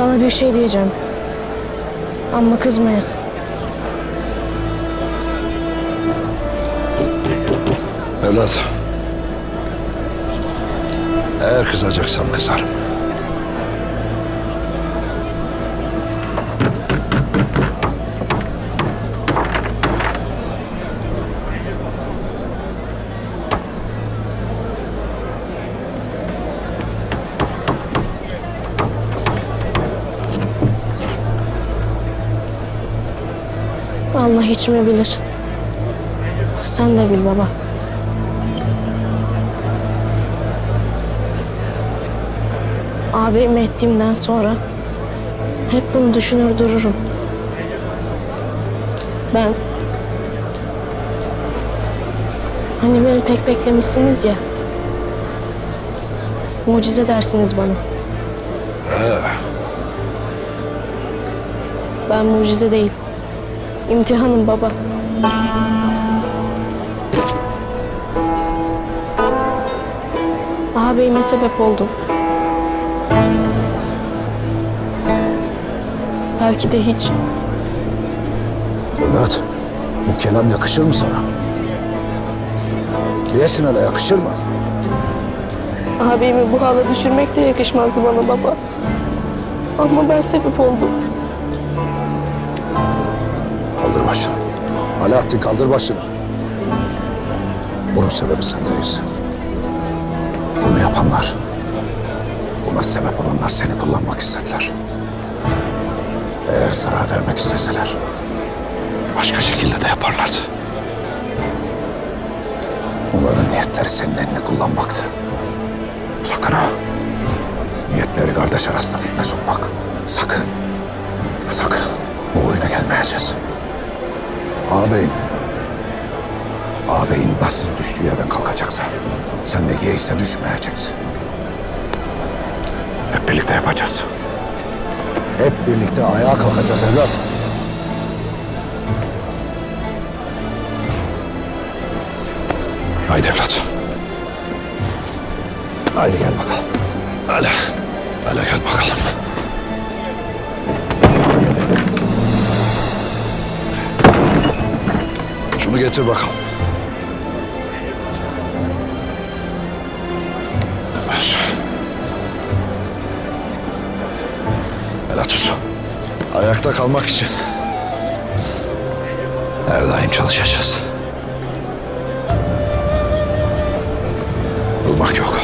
Sana bir şey diyeceğim. Ama kızmayasın. Evlat. Eğer kızacaksam kızarım. Allah içimi bilir. Sen de bil baba. Abim ettiğimden sonra hep bunu düşünür dururum. Ben hani beni pek beklemişsiniz ya. Mucize dersiniz bana. Ben mucize değil. İmtihanım baba. Ağabeyime sebep oldum. Belki de hiç Evlat. Bu kelam yakışır mı sana? Diyesin hele yakışır mı? ağabeyimi bu hala düşürmek de yakışmazdı bana baba. Ama ben sebep oldum. Kaldır başını. Alaaddin kaldır başını. Bunun sebebi sen değilsin. Bunu yapanlar, buna sebep olanlar seni kullanmak istediler. Eğer zarar vermek isteseler, başka şekilde de yaparlardı. Onların niyetleri senin elini kullanmaktı. Sakın ha. Niyetleri kardeş arasında fitne sokmak. Sakın. Sakın. Bu oyuna gelmeyeceğiz. Ağabeyin. Ağabeyin nasıl düştüğü yerden kalkacaksa sen de yeğse düşmeyeceksin. Hep birlikte yapacağız. Hep birlikte ayağa kalkacağız evlat. Haydi evlat. Haydi gel bakalım. Hadi. Hadi gel bakalım. Getir bakalım. Ver. Hele tut. Ayakta kalmak için her daim çalışacağız. Durmak yok.